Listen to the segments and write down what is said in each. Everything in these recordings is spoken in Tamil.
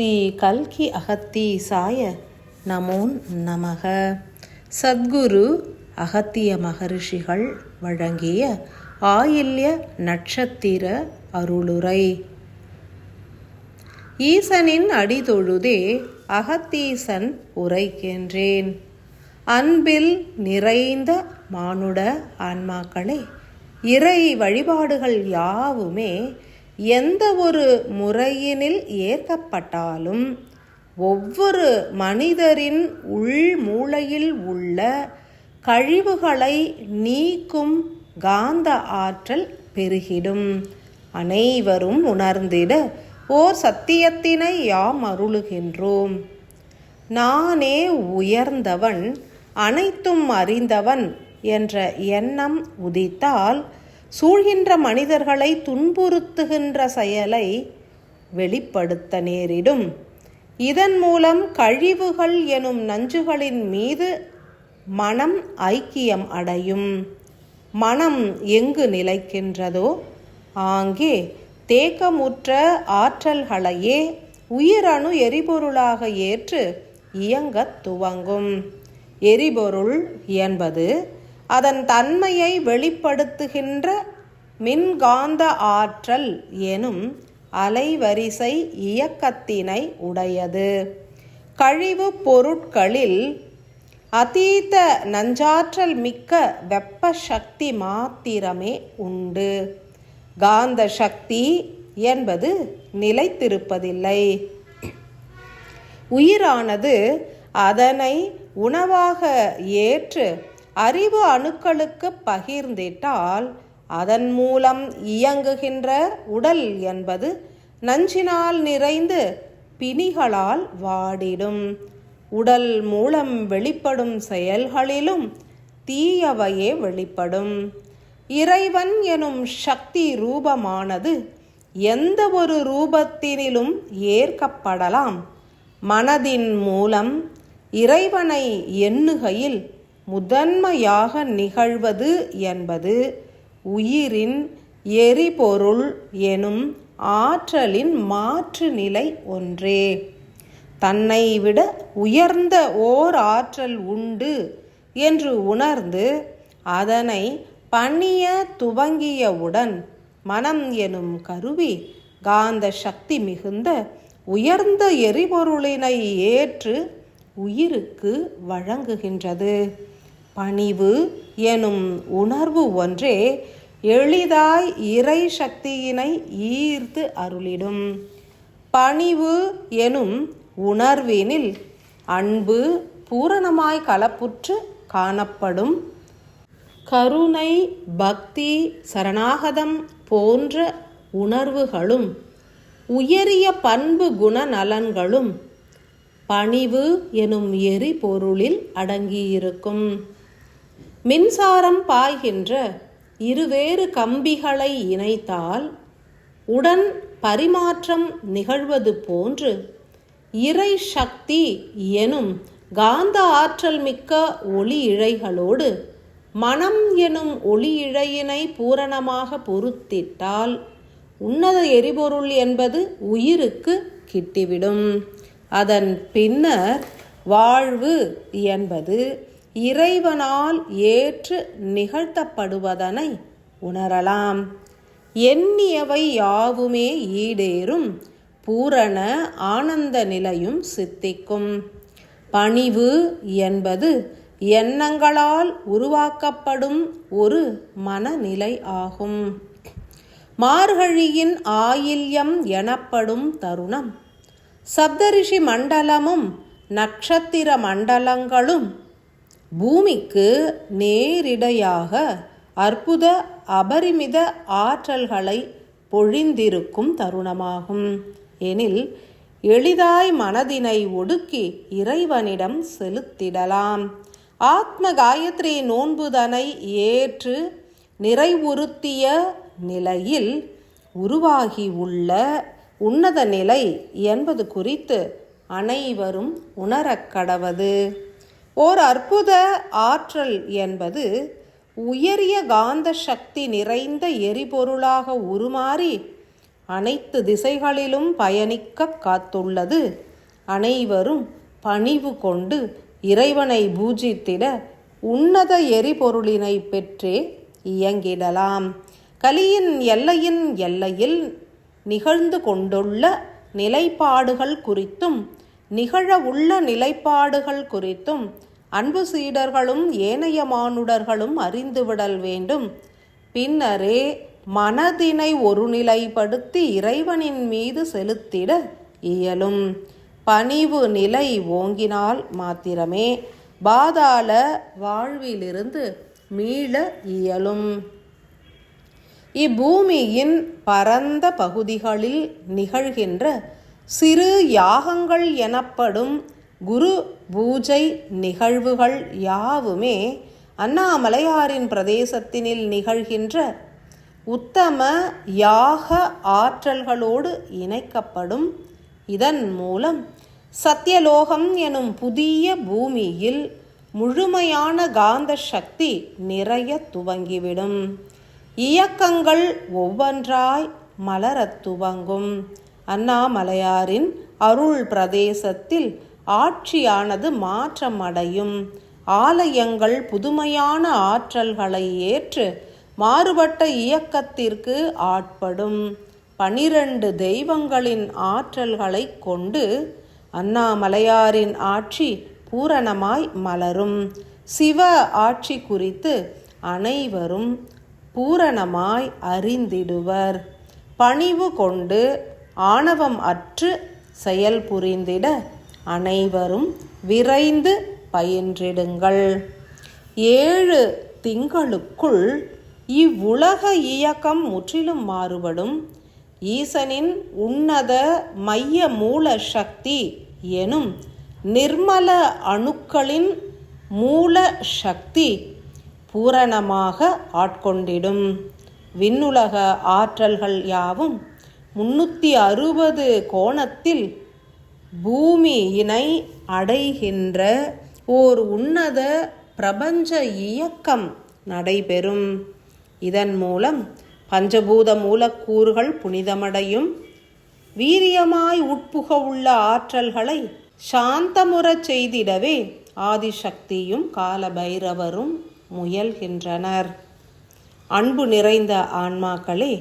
ஸ்ரீ கல்கி அகத்தீசாய நமோ நமக. சத்குரு அகத்திய மகரிஷிகள் வழங்கிய ஆயில்ய நட்சத்திர அருளுரை. ஈசனின் அடிதொழுதே அகத்தீசன் உரைக்கின்றேன். அன்பில் நிறைந்த மானுட ஆன்மாக்களே இறை வழிபாடுகள் யாவுமே எந்த ஒரு முறையினில் ஏற்கப்பட்டாலும் ஒவ்வொரு மனிதரின் உள் மூளையில் உள்ள கழிவுகளை நீக்கும் காந்த ஆற்றல் பெருகிடும். அனைவரும் உணர்ந்திட ஓர் சத்தியத்தினை யாம் அருளுகின்றோம். நானே உயர்ந்தவன் அனைத்தும் அறிந்தவன் என்ற எண்ணம் உதித்தால் சூழ்கின்ற மனிதர்களை துன்புறுத்துகின்ற செயலை வெளிப்படுத்த நேரிடும். இதன் மூலம் கழிவுகள் எனும் நஞ்சுகளின் மீது மனம் ஐக்கியம் அடையும். மனம் எங்கு நிலைக்கின்றதோ ஆங்கே தேக்கமுற்ற ஆற்றல்களையே உயிரணு எரிபொருளாக ஏற்று இயங்கத் துவங்கும். எரிபொருள் என்பது அதன் தன்மையை வெளிப்படுத்துகின்ற மின்காந்த ஆற்றல் எனும் அலைவரிசை இயக்கத்தினை உடையது. கழிவு பொருட்களில் அதீத நஞ்சாற்றல் மிக்க வெப்ப சக்தி மாத்திரமே உண்டு. காந்த சக்தி என்பது நிலைத்திருப்பதில்லை. உயிரானது அதனை உணவாக ஏற்று அறிவு அணுக்களுக்கு பகிர்ந்திட்டால் அதன் மூலம் இயங்குகின்ற உடல் என்பது நஞ்சினால் நிறைந்து பிணிகளால் வாடிடும். உடல் மூலம் வெளிப்படும் செயல்களிலும் தீயவையே வெளிப்படும். இறைவன் எனும் சக்தி ரூபமானது எந்த ஒரு ரூபத்தினிலும் ஏற்கப்படலாம். மனதின் மூலம் இறைவனை எண்ணுகையில் முதன்மையாக நிகழ்வது என்பது உயிரின் எரிபொருள் எனும் ஆற்றலின் மாற்று நிலை ஒன்றே. தன்னை விட உயர்ந்த ஓர் ஆற்றல் உண்டு என்று உணர்ந்து அதனை பணிய துவங்கியவுடன் மனம் எனும் கருவி காந்த சக்தி மிகுந்த உயர்ந்த எரிபொருளினை ஏற்று உயிருக்கு வழங்குகின்றது. பணிவு எனும் உணர்வு ஒன்றே எளிதாய் இறை சக்தியினை ஈர்த்து அருளிடும். பணிவு எனும் உணர்வினில் அன்பு பூரணமாய் கலப்புற்று காணப்படும். கருணை பக்தி சரணாகதம் போன்ற உணர்வுகளும் உயரிய பண்பு குணநலன்களும் பணிவு எனும் எரிபொருளில் அடங்கியிருக்கும். மின்சாரம் பாய்கின்ற இருவேறு கம்பிகளை இணைத்தால் உடன் பரிமாற்றம் நிகழ்வது போன்று இறை சக்தி எனும் காந்த ஆற்றல் மிக்க ஒளி இழைகளோடு மனம் எனும் ஒளி இழையினை பூரணமாக பொருத்திட்டால் உன்னத எரிபொருள் என்பது உயிருக்கு கிட்டிவிடும். அதன் பின்னர் வாழ்வு என்பது இறைவனால் ஏற்று நிகழ்த்தப்படுவதனை உணரலாம். எண்ணியவை யாவுமே ஈடேறும் பூரண ஆனந்த நிலையும் சித்திக்கும். பணிவு என்பது எண்ணங்களால் உருவாக்கப்படும் ஒரு மனநிலை ஆகும். மார்கழியின் ஆயில்யம் எனப்படும் தருணம் சப்தரிஷி மண்டலமும் நட்சத்திர மண்டலங்களும் பூமிக்கு நேரிடையாக அற்புத அபரிமித ஆற்றல்களை பொழிந்திருக்கும் தருணமாகும். எனில் எளிதாய் மனதினை ஒடுக்கி இறைவனிடம் செலுத்திடலாம். ஆத்ம காயத்ரி நோன்புதனை ஏற்று நிறைவுறுத்திய நிலையில் உருவாகி உள்ள உன்னத நிலை என்பது குறித்து அனைவரும் உணரக்கடவது. ஓர் அற்புத ஆற்றல் என்பது உயரிய காந்த சக்தி நிறைந்த எரிபொருளாக உருமாறி அனைத்து திசைகளிலும் பயணிக்க காத்துள்ளது. அனைவரும் பணிவு கொண்டு இறைவனை பூஜித்திட உன்னத எரிபொருளினை பெற்றே இயங்கிடலாம். கலியின் எல்லையின் எல்லையில் நிகழ்ந்து கொண்டுள்ள நிலைப்பாடுகள் குறித்தும் நிகழ உள்ள நிலைப்பாடுகள் குறித்தும் அன்பு சீடர்களும் ஏனைய மானுடர்களும் அறிந்துவிடல் வேண்டும். பின்னரே மனதினை ஒருநிலைப்படுத்தி இறைவனின் மீது செலுத்திட இயலும். பணிவு நிலை ஓங்கினால் மாத்திரமே பாதாள வாழ்விலிருந்து மீள இயலும். இப்பூமியின் பரந்த பகுதிகளில் நிகழ்கின்ற சிறு யாகங்கள் எனப்படும் குரு பூஜை நிகழ்வுகள் யாவுமே அண்ணாமலையாரின் பிரதேசத்தினில் நிகழ்கின்ற உத்தம யாக ஆற்றல்களோடு இணைக்கப்படும். இதன் மூலம் சத்தியலோகம் எனும் புதிய பூமியில் முழுமையான காந்த சக்தி நிறைய துவங்கிவிடும். இயக்கங்கள் ஒவ்வொன்றாய் மலரத் துவங்கும். அண்ணாமலையாரின் அருள் பிரதேசத்தில் ஆட்சியானது மாற்றமடையும். ஆலயங்கள் புதுமையான ஆற்றல்களை ஏற்று மாறுபட்ட இயக்கத்திற்கு ஆட்படும். பனிரண்டு தெய்வங்களின் ஆற்றல்களை கொண்டு அண்ணாமலையாரின் ஆட்சி பூரணமாய் மலரும். சிவ ஆட்சி குறித்து அனைவரும் பூரணமாய் அறிந்திடுவர். பணிவு கொண்டு ஆணவம் அற்று செயல் புரிந்திட அனைவரும் விரைந்து பயின்றிடுங்கள். ஏழு திங்களுக்குள் இவ்வுலக இயக்கம் முற்றிலும் மாறுபடும். ஈசனின் உன்னத மைய மூல சக்தி எனும் நிர்மல அணுக்களின் மூல சக்தி பூரணமாக ஆட்கொண்டிடும். விண்ணுலக ஆற்றல்கள் யாவும் முன்னூற்றி அறுபது கோணத்தில் பூமியினை அடைகின்ற ஓர் உன்னத பிரபஞ்ச இயக்கம் நடைபெறும். இதன் மூலம் பஞ்சபூத மூலக்கூறுகள் புனிதமடையும். வீரியமாய் உட்புக உள்ள ஆற்றல்களை சாந்தமுறச் செய்திடவே ஆதிசக்தியும் காலபைரவரும் முயல்கின்றனர். அன்பு நிறைந்த ஆன்மாக்களே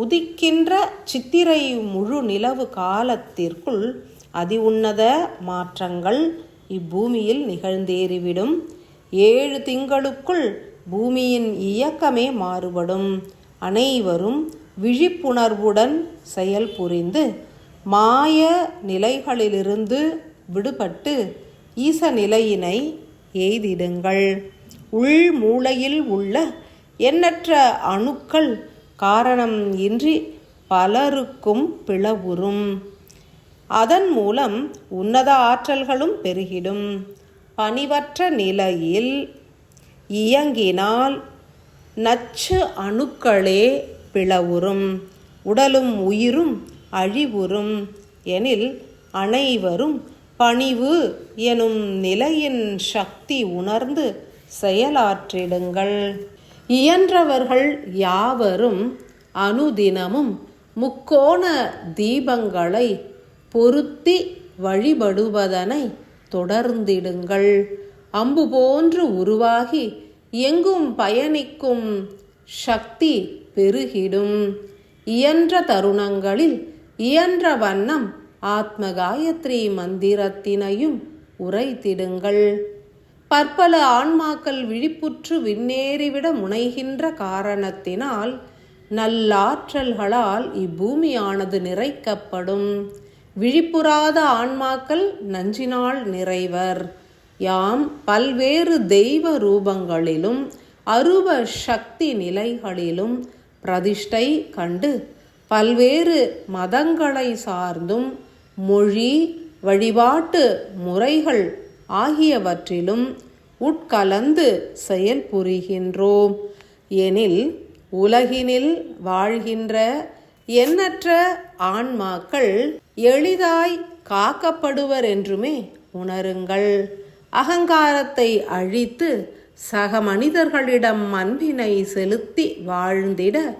உதிக்கின்ற சித்திரை முழு நிலவு காலத்திற்குள் அதி உன்னத மாற்றங்கள் இப்பூமியில் நிகழ்ந்தேறிவிடும். ஏழு திங்களுக்குள் பூமியின் இயக்கமே மாறுபடும். அனைவரும் விழிப்புணர்வுடன் செயல் புரிந்து மாய நிலைகளிலிருந்து விடுபட்டு ஈச நிலையினை எய்திடுங்கள். உள் மூளையில் உள்ள எண்ணற்ற அணுக்கள் காரணம் இன்றி பலருக்கும் பிளவுறும். அதன் மூலம் உன்னத ஆற்றல்களும் பெருகிடும். பணிவற்ற நிலையில் இயங்கினால் நச்சு அணுக்களே பிளவுறும். உடலும் உயிரும் அழிவுறும். எனில் அனைவரும் பணிவு எனும் நிலையின் சக்தி உணர்ந்து செயலாற்றிடுங்கள். இயன்றவர்கள் யாவரும் அனுதினமும் முக்கோண தீபங்களை பொருத்தி வழிபடுவதனை தொடர்ந்திடுங்கள். அம்பு போன்று உருவாகி எங்கும் பயணிக்கும் சக்தி பெருகிடும். இயன்ற தருணங்களில் இயன்ற வண்ணம் ஆத்ம காயத்ரி மந்திரத்தினையும் உரைத்திடுங்கள். பற்பல ஆன்மாக்கள் விழிப்புற்று விண்ணேறிவிட முனைகின்ற காரணத்தினால் நல்லாற்றல்களால் இப்பூமியானது நிறைக்கப்படும். விழிப்புறாத ஆன்மாக்கள் நஞ்சினால் நிறைவர். யாம் பல்வேறு தெய்வ ரூபங்களிலும் அருவ சக்தி நிலைகளிலும் பிரதிஷ்டை கண்டு பல்வேறு மதங்களை சார்ந்தும் மொழி வழிபாட்டு முறைகள் ஆகியவற்றிலும் உட்கலந்து செயல் புரிகின்றோம். எனில் உலகினில் வாழ்கின்ற எண்ணற்ற ஆன்மாக்கள் எளிதாய் காக்கப்படுவர் என்றுமே உணருங்கள். அகங்காரத்தை அழித்து சக மனிதர்களிடம் அன்பினை செலுத்தி வாழ்ந்திட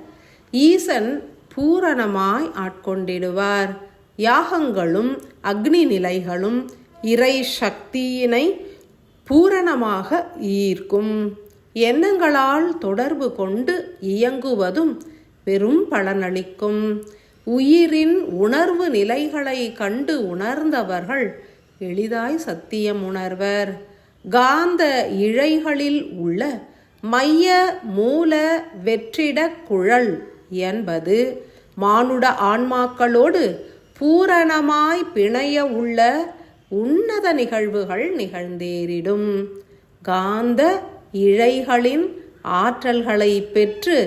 ஈசன் பூரணமாய் ஆட்கொண்டிடுவார். யாகங்களும் அக்னி நிலைகளும் இறை சக்தியினை பூரணமாக ஈர்க்கும். எண்ணங்களால் தொடர்பு கொண்டு இயங்குவதும் பெரும் பலனளிக்கும். உயிரின் உணர்வு நிலைகளை கண்டு உணர்ந்தவர்கள் எளிதாய் சத்தியம் உணர்வர். காந்த இழைகளில் உள்ள மைய மூல வெற்றிட குழல் என்பது மானுட ஆன்மாக்களோடு பூரணமாய் பிணைய உள்ள உன்னத நிகழ்வுகள் நிகழ்ந்தேறிடும். காந்த இழைகளின் ஆற்றல்களை பெற்று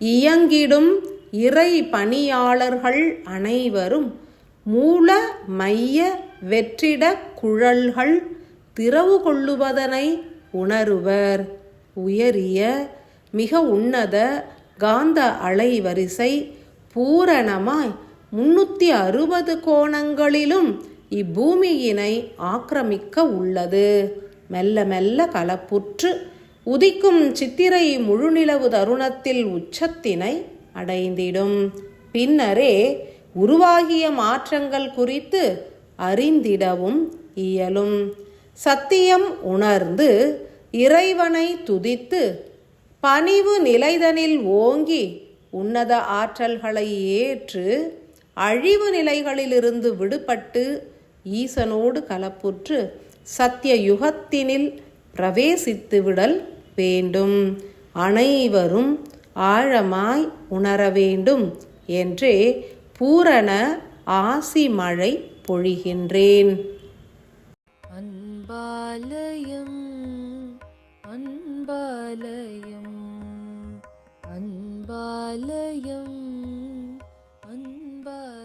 இயங்கிடும் இறை பணியாளர்கள் அனைவரும் மூல மைய வெற்றிட குழல்கள் திறவு கொள்ளுவதனை உணருவர். உயரிய மிக உன்னத காந்த அலைவரிசை பூரணமாய் முன்னூற்றி அறுபது கோணங்களிலும் இப்பூமியினை ஆக்கிரமிக்க உள்ளது. மெல்ல மெல்ல கலப்புற்று உதிக்கும் சித்திரை முழுநிலவு தருணத்தில் உச்சத்தினை அடைந்திடும். பின்னரே உருவாகிய மாற்றங்கள் குறித்து அறிந்திடவும் இயலும். சத்தியம் உணர்ந்து இறைவனை துதித்து பணிவு நிலைதனில் ஓங்கி உன்னத ஆற்றல்களை ஏற்று அழிவு நிலைகளிலிருந்து விடுபட்டு ஈசனோடு கலப்புற்று சத்திய யுகத்தினில் பிரவேசித்துவிடல் வேண்டும். அனைவரும் ஆழமாய் உணர வேண்டும் என்றே பூரண ஆசி மழை பொழிகின்றேன். அன்பாலயம் அன்பாலயம் அன்பாலயம் அன்பா